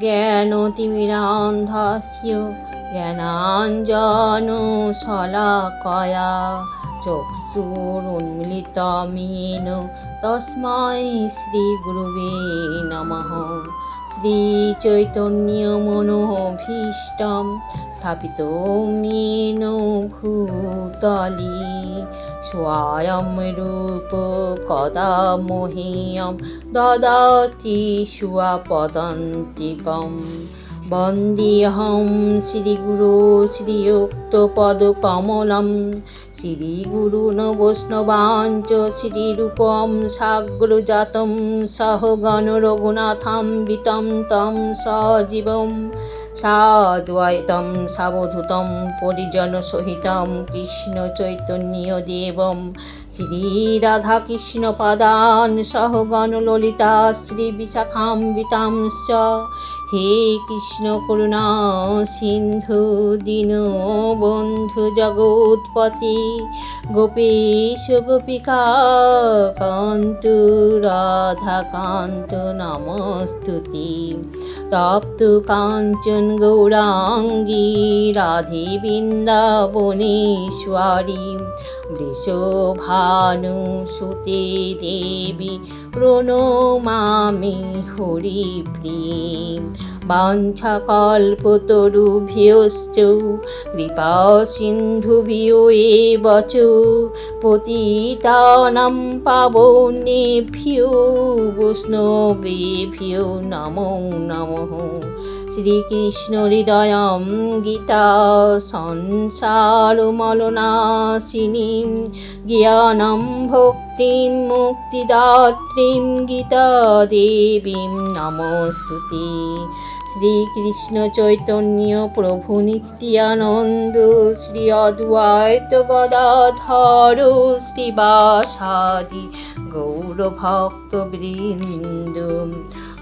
জ্ঞানতিমিরান্ধস্য জ্ঞানাঞ্জনশলাকয়া চক্ষুরুন্মিলিতমেন। তস্मै শ্রীগুরুবে নমঃ। শ্রীচৈতন্যমনোভীষ্টম স্থাপিত মেন ভূতলী স্বয়ং রূপ কদা মোহিয়ম দদাতি সুয়াপদন্তিকম বন্দিহম শ্রীগুরু শ্রীযুক্তপদকমলম শ্রীগুরু নবৈষ্ণবাঞ্চ শ্রীরূপম সাগ্রজাত সহগণ রঘুনাথাম্বিতম তম সজীবম সাদ্বৈতম সাবধূতম পরিজন সহিতম কৃষ্ণ চৈতন্য দেবম সাবধূतं পরিজনসহিतं কৃষ্ণচৈতন্যদেবं শ্রীরাধাকৃষ্ণপাদান সহগণ ললিতা শ্রীবিশাখাম্বিতাংশ্চ হে কৃষ্ণ করুণা সিন্ধু দীন বন্ধু জগৎপতি, গোপীশ গোপিকা, কান্ত রাধা কান্ত নমস্তুতি। তপ্ত কাঞ্চন গৌরাঙ্গী রাধে বৃন্দাবনেশ্বরী বৃষভানু সুতে দেবী প্রণমামি হরিপ্রিয় বাঞ্ছাকল্পতরুভ্যশ্চ। কৃপা সিন্ধুভ্যো এব চ পতিতানাং পাবনেভ্যো বৈষ্ণবেভ্যো নমো নমঃ। শ্রীকৃষ্ণ হৃদয়ং গীতা সংসারমলনাশিনী জ্ঞানম ভক্তিম মুক্তিদাত্রীম গীতা দেবীম নমস্তুতি। শ্রীকৃষ্ণ চৈতন্য প্রভু নিত্যানন্দ শ্রী অদ্বৈত গদাধর শ্রীবাসাদি গৌরভক্তবৃন্দ।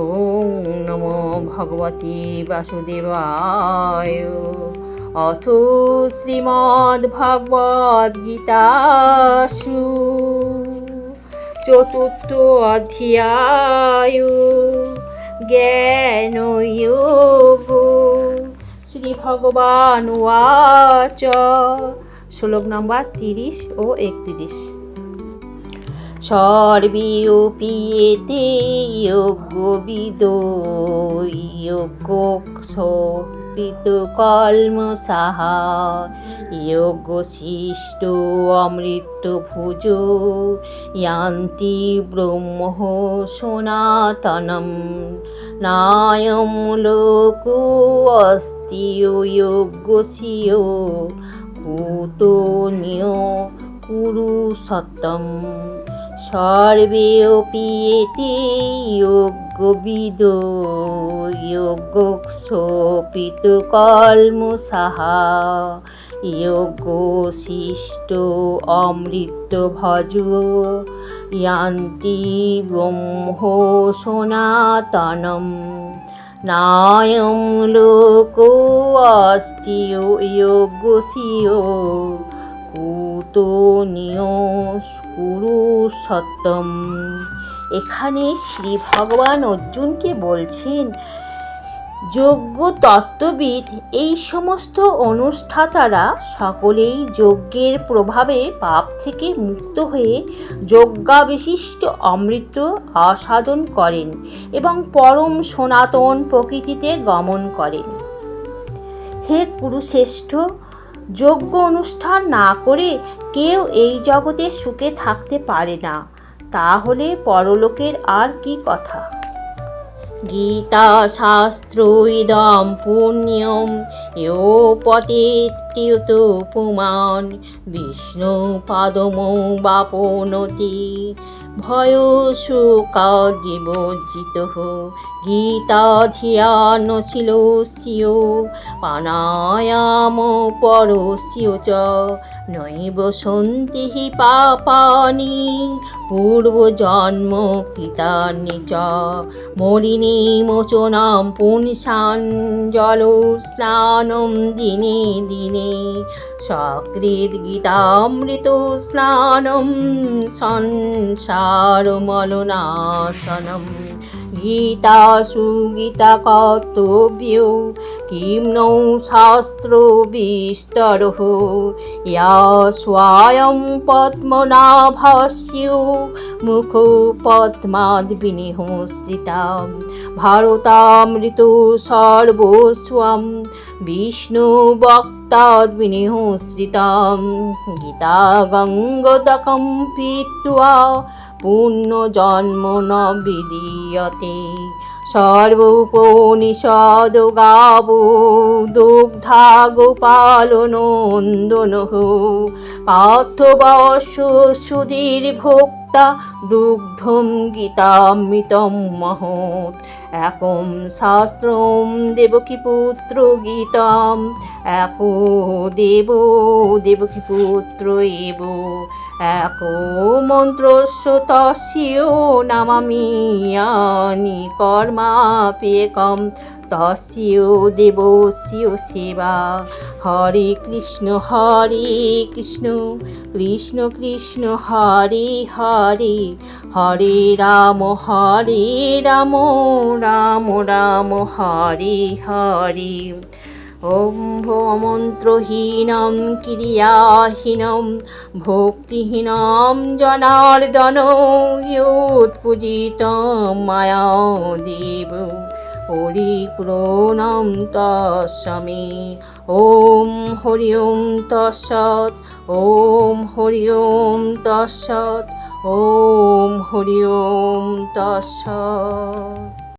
ওং নমো ভগবতে বাসুদেবায় অথ শ্রীমদ্ ভগবদ গীতাসু চতুর্থ অধ্যায় জ্ঞানযোগ শ্রী ভগবান ওয়াচ শ্লোক নম্বর তিরিশ ও একত্রিশ সর্বিউপিয়েতে যোগ্যবিদো যোগ্যপিত কর্ম সাহা যোগশিষ্ট অমৃত ভুজ ইয়ান্তি ব্রহ্ম সনাতনম। নায়ম লোক অস্তি যোগ্যসিয় কুতো নিয় কুরু সত্যম সর্বেऽপি যোগ্যবিদ যোগক্ষোপিতকল্মসাহা যোগশিষ্ট অমৃত ভজ ইয়ান্তি ব্রহ্ম সনাতনম। নায়ং লোক অস্তি যোগসিয় কুতো কুরু সত্যম। এখানে শ্রী ভগবান অর্জুনকে বলছেন যোগ্য তত্ত্ববিদ, এই সমস্ত অনুষ্ঠাতারা সকলেই যজ্ঞের প্রভাবে পাপ থেকে মুক্ত হয়ে যজ্ঞাবিশিষ্ট অমৃত আস্বাদন করেন এবং পরম সনাতন প্রকৃতিতে গমন করেন। হে কুরুশ্রেষ্ঠ যোগ্য অনুষ্ঠান না করে কেউ এই জগতে সুখে থাকতে পারে না। তাহলে পরলোকের আর কি কথা? গীতা শাস্ত্র ইদম পুণ্যম ইয় পটেত প্রিয়ত পুমান বিষ্ণু পাদম বাপনতি। ভয় শোকা জীবজিত গীতাধিয়ানশীলস্য পানায়াম পরস্য চ। নৈব সন্তি হি পাপানি, পূর্বজন্ম কৃতানি চ মলিনী মোচনাম পুংসাঞ্জল স্নানম দিনে দিনে। সকৃদ গীতামৃত স্নানম সংসারমলনাশনম গীতাসু গীতা সুগীতা কর্তব্য, কিম নৌ শাস্ত্র বিস্তর। ইয়া স্বয়ং পদ্মনাভস্য মুখ পদ্মাদ বিনিহস্রিতা ভারতামৃত সর্বস্বম বিষ্ণু বক্তাদ বিনিহস্রিতাম গীতা গঙ্গদকম পীত্বা পুণ্যজন্ম ন বিদীয়তে সর্বোপনিষদ গাব দুগ্ধা গোপাল নন্দন পার্থবশ সুধীর ভোক্তা দুগ্ধম গীতামৃতম মহৎ। একম শাস্ত্রম দেবকী পুত্র গীতাম। এক দেব দেবকী পুত্র এব। এক মন্ত্রস্য তস্য নামামি ইয়ানি কর্মাপ্যেকম তস্য দেবস্য সেবা। হরে কৃষ্ণ হরে কৃষ্ণ কৃষ্ণ কৃষ্ণ, হরে হরে। হরে রাম হরে রাম রাম রাম, হরে হরে। ওম মন্ত্রহীনম ক্রিয়াহীনম, ভক্তিহীনম জনার্দন ইয়ুৎপূজিতম মায়া দেব পরিপূর্ণম তস্মে ওম হরি ওম তৎসৎ ওম হরি ওম তৎসৎ ওম হরি ওম তৎসৎ।